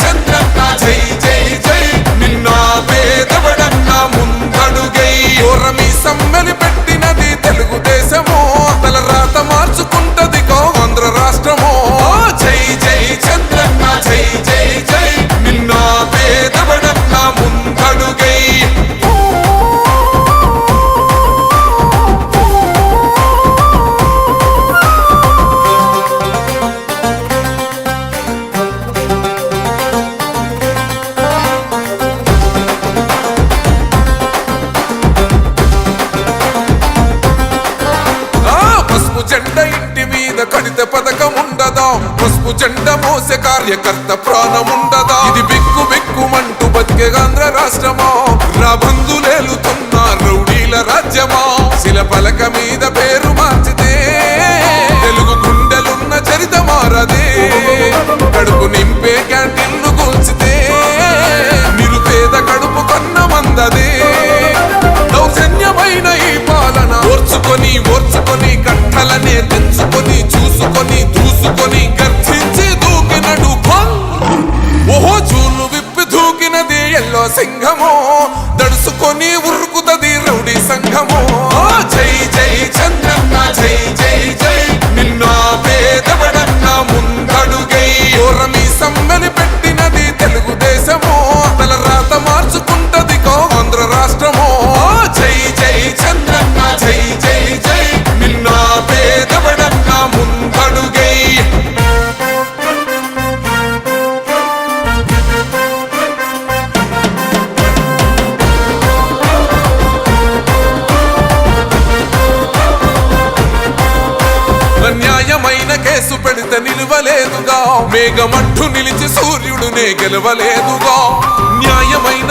జై హరిత పథకం ఉండదా? పసుపు జెండ మోసే కార్యకర్త ప్రాణం ఉండదా? ఇది బిక్కు బిక్కుమంటూ బతికే ఆంధ్ర రాష్ట్రమా? రా బంధులేలుతున్నారు దడుసుకొని కేసు పెడితే నిలవలేదుగా. మేఘమట్టు నిలిచి సూర్యుడునే గెలవలేదుగా. న్యాయమైన